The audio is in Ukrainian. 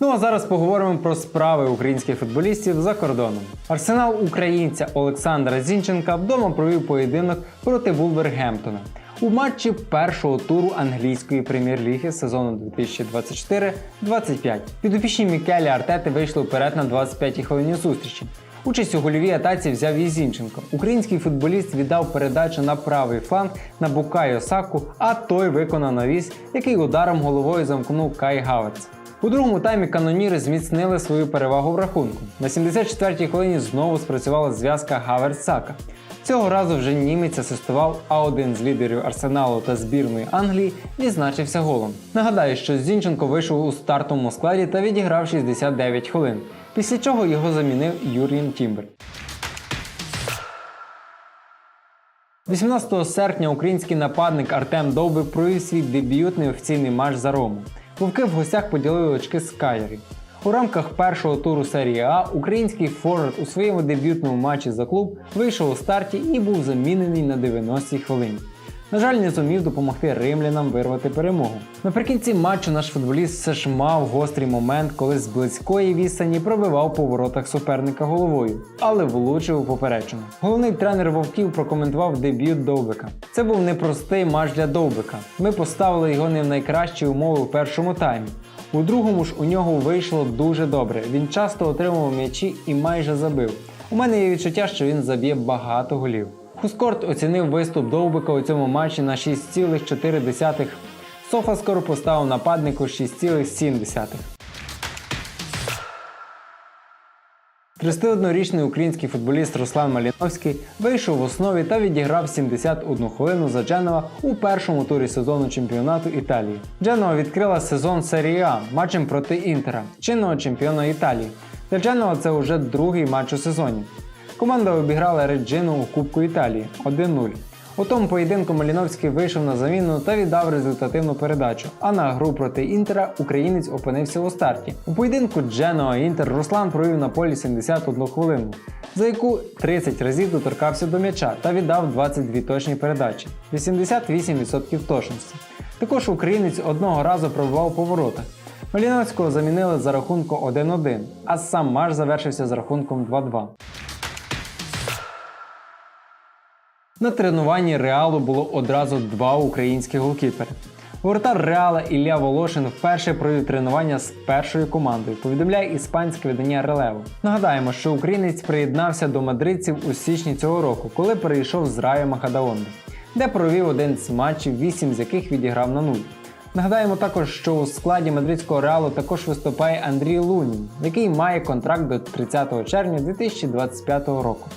Ну а зараз поговоримо про справи українських футболістів за кордоном. Арсенал українця Олександра Зінченка вдома провів поєдинок проти Вулвергемптона у матчі першого туру англійської прем'єр-ліги сезону 2024-25. Підопічні Мікелі Артети вийшли вперед на 25-й хвилині зустрічі. Участь у гольовій атаці взяв і Зінченко. Український футболіст віддав передачу на правий фланг на Букайо Саку, а той виконав навіс, який ударом головою замкнув Кай Гаверц. У другому таймі каноніри зміцнили свою перевагу в рахунку. На 74-й хвилині знову спрацювала зв'язка Гаверц-Сака. Цього разу вже німець асистував, а один з лідерів Арсеналу та збірної Англії відзначився голом. Нагадаю, що Зінченко вийшов у стартовому складі та відіграв 69 хвилин, після чого його замінив Юрієн Тімбер. 18 серпня український нападник Артем Довбик провів свій дебютний офіційний матч за Рому. Вовки в гостях поділили очки з Кайрі. У рамках першого туру серії А український форвард у своєму дебютному матчі за клуб вийшов у старті і був замінений на 90-й хвилині. На жаль, не зумів допомогти римлянам вирвати перемогу. Наприкінці матчу наш футболіст все ж мав гострий момент, коли з близької відстані пробивав по воротах суперника головою, але влучив у поперечину. Головний тренер Вовків прокоментував дебют Довбика. Це був непростий матч для Довбика. Ми поставили його не в найкращі умови у першому таймі. У другому ж у нього вийшло дуже добре. Він часто отримував м'ячі і майже забив. У мене є відчуття, що він заб'є багато голів. Хускорт оцінив виступ Довбика у цьому матчі на 6,4. Софаскор поставив нападнику 6,7. 31-річний український футболіст Руслан Маліновський вийшов в основі та відіграв 71 хвилину за Дженова у першому турі сезону чемпіонату Італії. Дженова відкрила сезон серії А матчем проти Інтера, чинного чемпіона Італії. Для Дженова це вже другий матч у сезоні. Команда обіграла Реджину у Кубку Італії 1-0. У тому поєдинку Маліновський вийшов на заміну та віддав результативну передачу. А на гру проти Інтера українець опинився у старті. У поєдинку Дженоа Інтер Руслан провів на полі 71 хвилину, за яку 30 разів доторкався до м'яча та віддав 22 точні передачі 88% точності. Також українець одного разу пробував по воротах. Маліновського замінили за рахунком 1-1, а сам матч завершився з рахунком 2-2. На тренуванні Реалу було одразу два українські голкіпери. Воротар Реала Ілля Волошин вперше провів тренування з першою командою, повідомляє іспанське видання Релево. Нагадаємо, що українець приєднався до мадридців у січні цього року, коли перейшов з Раю Махадаонди, де провів один з матчів, вісім з яких відіграв на нуль. Нагадаємо також, що у складі мадридського реалу також виступає Андрій Лунін, який має контракт до 30 червня 2025 року.